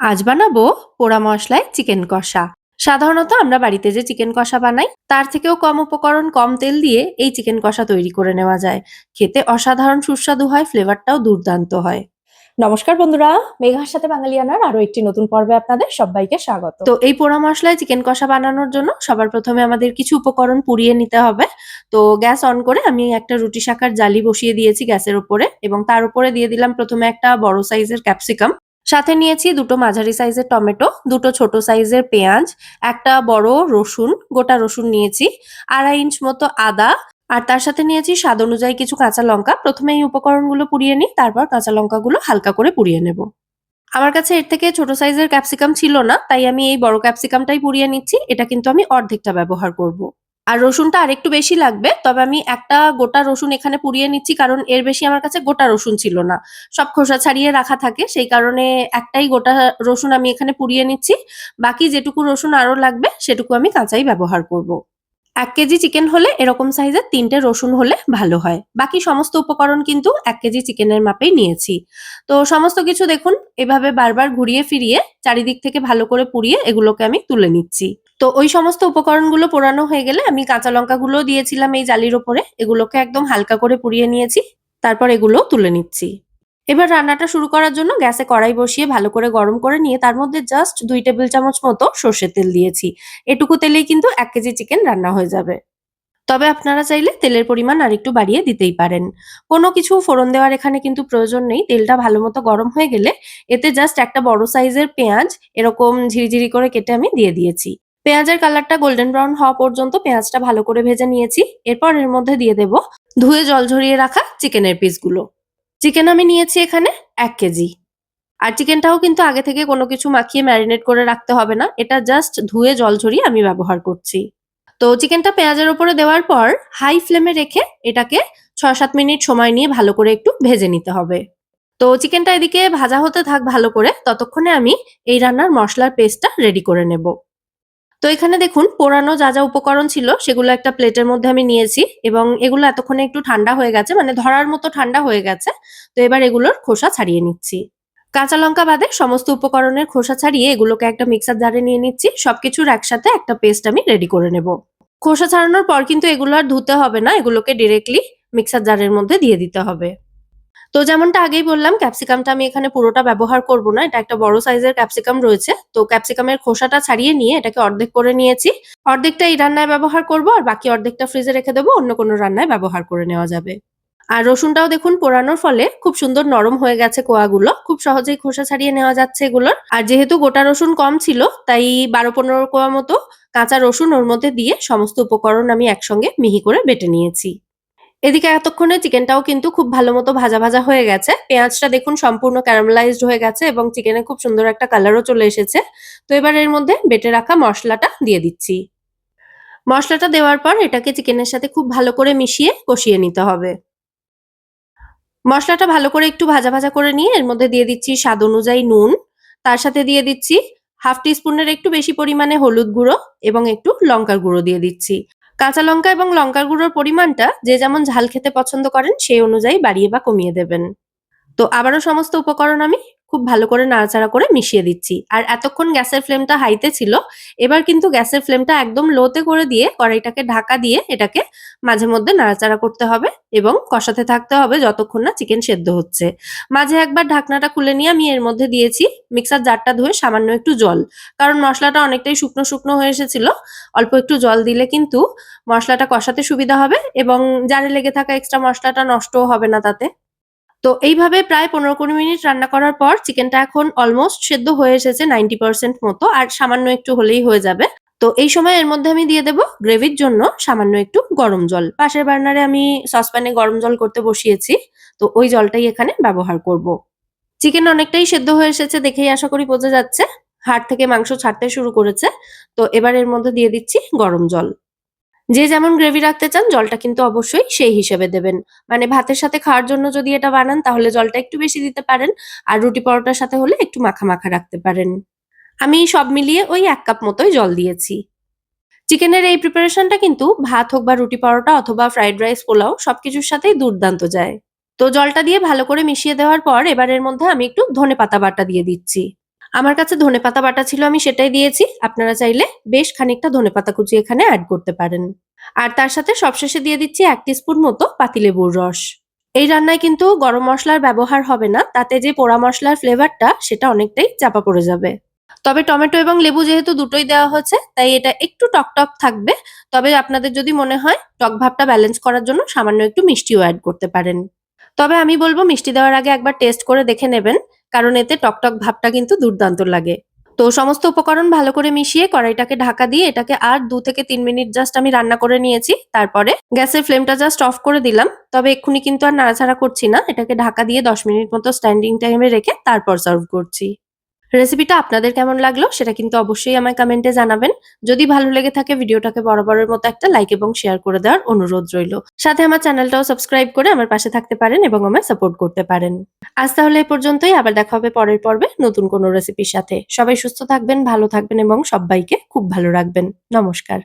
আজ বানাবো পোড়া মশলায় চিকেন কষা। সাধারণত আমরা বাড়িতে যে চিকেন কষা বানাই তার থেকেও কম উপকরণ কম তেল দিয়ে এই চিকেন কষা তৈরি করে নেওয়া যায়। খেতে অসাধারণ সুস্বাদু হয় ফ্লেভারটাও দুর্দান্ত হয়। নমস্কার বন্ধুরা মেঘার সাথে বাঙালিয়ানার আরও একটি নতুন পর্বে আপনাদের সবাইকে স্বাগত। তো এই পোড়া মশলায় চিকেন কষা বানানোর জন্য সবার প্রথমে আমাদের কিছু উপকরণ পুড়িয়ে নিতে হবে। তো গ্যাস অন করে আমি একটা রুটি শাকার জালি বসিয়ে দিয়েছি গ্যাসের উপরে এবং তার উপরে দিয়ে দিলাম প্রথমে একটা বড় সাইজের ক্যাপসিকাম। সাথে নিয়েছি দুটো মাঝারি সাইজের টমেটো, দুটো ছোট সাইজের পেঁয়াজ, একটা বড় রসুন, গোটা রসুন নিয়েছি, আড়াই ইঞ্চ মতো আদা, আর তার সাথে নিয়েছি স্বাদ অনুযায়ী কিছু কাঁচা লঙ্কা প্রথমে এই উপকরণগুলো পুড়িয়ে নিই, তারপর কাঁচা লঙ্কাগুলো হালকা করে পুড়িয়ে নেব আমার কাছে এর থেকে ছোট সাইজের ক্যাপসিকাম ছিল না, তাই আমি এই বড় ক্যাপসিকামটাই পুড়িয়ে নিচ্ছি, এটা কিন্তু আমি অর্ধেকটা ব্যবহার করব। আর রসুনটা আরেকটু বেশি লাগবে, তবে আমি একটা গোটা রসুন এখানে পুড়িয়ে নিচ্ছি, কারণ এর বেশি আমার কাছে গোটা রসুন ছিল না। সব খোসা ছাড়িয়ে রাখা থাকে, সেই কারণে একটাই গোটা রসুন আমি এখানে পুড়িয়ে নিচ্ছি। বাকি যেটুকু রসুন আরও লাগবে, সেটুকু আমি কাঁচাই ব্যবহার করব। এক কেজি চিকেন হলে এরকম সাইজের তিনটে রসুন হলে ভালো হয়। বাকি সমস্ত উপকরণ কিন্তু এক কেজি চিকেনের মাপেই নিয়েছি। তো সমস্ত কিছু দেখুন, এভাবে বারবার ঘুরিয়ে ফিরিয়ে চারিদিক থেকে ভালো করে পুড়িয়ে এগুলোকে আমি তুলে নিচ্ছি। তো ওই সমস্ত উপকরণগুলো পোড়ানো হয়ে গেলে আমি কাঁচা লঙ্কাগুলো দিয়েছিলাম এই জালির ওপরে। এগুলোকে একদম হালকা করে পুড়িয়ে নিয়েছি, তারপর এগুলো তুলে নিচ্ছি। এবার রান্নাটা শুরু করার জন্য গ্যাসে কড়াই বসিয়ে ভালো করে গরম করে নিয়ে তার মধ্যে জাস্ট দুই টেবিল চামচ মতো সর্ষের তেল দিয়েছি। এটুকু তেলেই কিন্তু এক কেজি চিকেন রান্না হয়ে যাবে। তবে আপনারা চাইলে তেলের পরিমাণ আর একটু বাড়িয়ে দিতেই পারেন। কোনো কিছু ফোড়ন দেওয়ার এখানে কিন্তু প্রয়োজন নেই, তেলটা ভালো মতো গরম হয়ে গেলে এতে জাস্ট একটা বড় সাইজের পেঁয়াজ এরকম ঝিরিঝিরি করে কেটে আমি দিয়ে দিয়েছি। পেঁয়াজের কালারটা গোল্ডেন ব্রাউন হওয়া পর্যন্ত পেঁয়াজটা ভালো করে ভেজে নিয়েছি। এরপর এর মধ্যে দিয়ে দেব ধুয়ে জল ঝরিয়ে রাখা চিকেনের পিসগুলো। চিকেন আমি নিয়েছি এখানে এক কেজি। আর চিকেনটাও কিন্তু আগে থেকে কোনো কিছু মাখিয়ে ম্যারিনেট করে রাখতে হবে না। এটা জাস্ট ধুয়ে জল ঝরিয়ে আমি ব্যবহার করছি। তো চিকেনটা পেঁয়াজের উপরে দেওয়ার পর হাই ফ্লেমে রেখে এটাকে ছয় সাত মিনিট সময় নিয়ে ভালো করে একটু ভেজে নিতে হবে। তো চিকেনটা এদিকে ভাজা হতে থাক ভালো করে। ততক্ষণে আমি এই রান্নার মশলার পেস্টটা রেডি করে নেব। তো এখানে দেখুন, পোড়ানো যা যা উপকরণ ছিল সেগুলো একটা প্লেটের মধ্যে আমি নিয়েছি এবং এগুলো এতক্ষণে একটু ঠান্ডা হয়ে গেছে মানে ধরার মতো ঠান্ডা হয়ে গেছে। তো এবার এগুলোর খোসা ছাড়িয়ে নিচ্ছি। কাঁচা লঙ্কা বাদে সমস্ত উপকরণের খোসা ছাড়িয়ে এগুলোকে একটা মিক্সার জারে নিয়ে নিচ্ছি। সবকিছুর একসাথে একটা পেস্ট আমি রেডি করে নেব। খোসা ছাড়ানোর পর কিন্তু এগুলো আর ধুতে হবে না, এগুলোকে ডিরেক্টলি মিক্সার জারের মধ্যে দিয়ে দিতে হবে। তো যেমনটা আগেই বললাম ক্যাপসিকামটা আমি এখানে পুরোটা ব্যবহার করব না। এটা একটা বড় সাইজের ক্যাপসিকাম রয়েছে। তো ক্যাপসিকামের খোসাটা ছাড়িয়ে নিয়ে এটাকে অর্ধেক করে নিয়েছি। অর্ধেকটা এই রান্নায় ব্যবহার করব আর বাকি অর্ধেকটা ফ্রিজে রেখে দেবো, অন্য কোনো রান্নায় ব্যবহার করে নেওয়া যাবে। আর রসুনটাও দেখুন পোড়ানোর ফলে খুব সুন্দর নরম হয়ে গেছে কোয়াগুলো। খুব সহজেই খোসা ছাড়িয়ে নেওয়া যাচ্ছে এগুলোর। আর যেহেতু গোটা রসুন কম ছিল, তাই বারো পনেরো কোয়া মতো কাঁচা রসুন ওর মধ্যে দিয়ে সমস্ত উপকরণ আমি একসঙ্গে মিহি করে বেটে নিয়েছি। এদিকে এতক্ষণে চিকেনটাও কিন্তু খুব ভালো মতো ভাজা ভাজা হয়ে গেছে। পেঁয়াজটা দেখুন সম্পূর্ণ ক্যারামেলাইজড হয়ে গেছে এবং চিকেনে খুব সুন্দর একটা কালারও চলে এসেছে। তো এবার এর মধ্যে বেটে রাখা মশলাটা দিয়ে দিচ্ছি। মশলাটা দেওয়ার পর এটাকে চিকেনের সাথে খুব ভালো করে মিশিয়ে কষিয়ে নিতে হবে। মশলাটা ভালো করে একটু ভাজা ভাজা করে নিয়ে এর মধ্যে দিয়ে দিচ্ছি স্বাদ অনুযায়ী নুন। তার সাথে দিয়ে দিচ্ছি হাফ টিস্পুনের একটু বেশি পরিমাণে হলুদ গুঁড়ো এবং একটু লঙ্কার গুঁড়ো দিয়ে দিচ্ছি। কাঁচা লঙ্কা এবং লঙ্কার গুঁড়োর পরিমাণটা যে যেমন ঝাল খেতে পছন্দ করেন, সেই অনুযায়ী বাড়িয়ে বা কমিয়ে দেবেন। তো আবারও সমস্ত উপকরণ আমি খুব ভালো করে নাড়াচাড়া করে মিশিয়ে দিচ্ছি। আর এতক্ষণ গ্যাসের ফ্লেমটা হাইতে ছিল, এবার কিন্তু গ্যাসের ফ্লেমটা একদম লোতে করে দিয়ে কড়াইটাকে ঢাকা দিয়ে এটাকে মাঝে মধ্যে নাড়াচাড়া করতে হবে এবং কষাতে থাকতে হবে যতক্ষণ না চিকেন সেদ্ধ হচ্ছে। মাঝে একবার ঢাকনাটা খুলে নিয়ে আমি এর মধ্যে দিয়েছি মিক্সার জারটা ধুয়ে সামান্য একটু জল। কারণ মশলাটা অনেকটাই শুকনো শুকনো হয়ে এসেছিল, অল্প একটু জল দিলে কিন্তু মশলাটা কষাতে সুবিধা হবে এবং জারে লেগে থাকা এক্সট্রা মশলাটা নষ্টও হবে না তাতে। তো এইভাবে প্রায় পনেরো কুড়ি মিনিট রান্না করার পর চিকেনটা এখন অলমোস্ট সেদ্ধ হয়ে এসেছে নাইনটি পার্সেন্ট মতো, আর সামান্য একটু হলেই হয়ে যাবে। তো এই সময় এর মধ্যে আমি দিয়ে দেবো গ্রেভির জন্য সামান্য একটু গরম জল। পাশের বার্নারে আমি সসপ্যানে গরম জল করতে বসিয়েছি, তো ওই জলটাই এখানে ব্যবহার করব। চিকেন অনেকটাই সেদ্ধ হয়ে এসেছে দেখেই আশা করি বোঝা যাচ্ছে। হাড় থেকে মাংস ছাড়তে শুরু করেছে, তো এবার এর মধ্যে দিয়ে দিচ্ছি গরম জল। যে যেমন গ্রেভি রাখতে চান, জলটা কিন্তু অবশ্যই সেই হিসেবে দেবেন। মানে ভাতের সাথে খাওয়ার জন্য যদি এটা বানান, তাহলে জলটা একটু বেশি দিতে পারেন, আর রুটি পরোটার সাথে হলে একটু মাখা মাখা রাখতে পারেন। আমি সব মিলিয়ে ওই এক কাপ মতোই জল দিয়েছি। চিকেনের এই প্রিপারেশনটা কিন্তু ভাত হোক বা রুটি পরোটা অথবা ফ্রাইড রাইস পোলাও, সবকিছুর সাথেই দুর্দান্ত যায়। তো জলটা দিয়ে ভালো করে মিশিয়ে দেওয়ার পর এবার এর মধ্যে আমি একটু ধনে পাতা বাটা দিয়ে দিচ্ছি। আমার কাছে ধনেপাতা বাটা ছিল, আমি সেটাই দিয়েছি। আপনারা চাইলে বেশ খানিকটা ধনেপাতা কুচি এখানে অ্যাড করতে পারেন। আর তার সাথে সবশেষে দিয়ে দিচ্ছি এক স্পুন মতো পাতিলেবুর রস। এই রান্নায় কিন্তু গরম মশলার ব্যবহার হবে না, তাতে যে পোড়া মশলার ফ্লেভারটা সেটা অনেকটাই চাপা পড়ে যাবে। তবে টমেটো এবং লেবু যেহেতু দুটোই দেওয়া হচ্ছে তাই এটা একটু টক টক থাকবে। তবে আপনাদের যদি মনে হয়, টক ভাবটা ব্যালেন্স করার জন্য সামান্য একটু মিষ্টিও অ্যাড করতে পারেন। তবে আমি বলব, মিষ্টি দেওয়ার আগে একবার টেস্ট করে দেখে নেবেন। কারণ এতে টকটক ভাবটা কিন্তু দুর্দান্ত লাগে। তো সমস্ত উপকরণ ভালো করে মিশিয়ে কড়াইটাকে ঢাকা দিয়ে এটাকে আর দু থেকে তিন মিনিট জাস্ট আমি রান্না করে নিয়েছি। তারপরে গ্যাসের ফ্লেমটা জাস্ট অফ করে দিলাম। তবে এক্ষুনি কিন্তু আর নাড়াছাড়া করছি না। এটাকে ঢাকা দিয়ে দশ মিনিট মতো স্ট্যান্ডিং টাইমে রেখে তারপর সার্ভ করছি। রেসিপিটা আপনাদের কেমন লাগল সেটা কিন্তু অবশ্যই আমায় কমেন্টে জানাবেন। যদি ভালো লেগে থাকে ভিডিওটাকে বরাবরের মতো একটা লাইক এবং শেয়ার করে দেওয়ার অনুরোধ রইল। সাথে আমার চ্যানেলটাও সাবস্ক্রাইব করে আমার পাশে থাকতে পারেন এবং আমায় সাপোর্ট করতে পারেন। আজ তাহলে এ পর্যন্তই, আবার দেখা হবে পরের পর্বে নতুন কোনো রেসিপির সাথে। সবাই সুস্থ থাকবেন, ভালো থাকবেন এবং সবাইকে খুব ভালো রাখবেন। নমস্কার।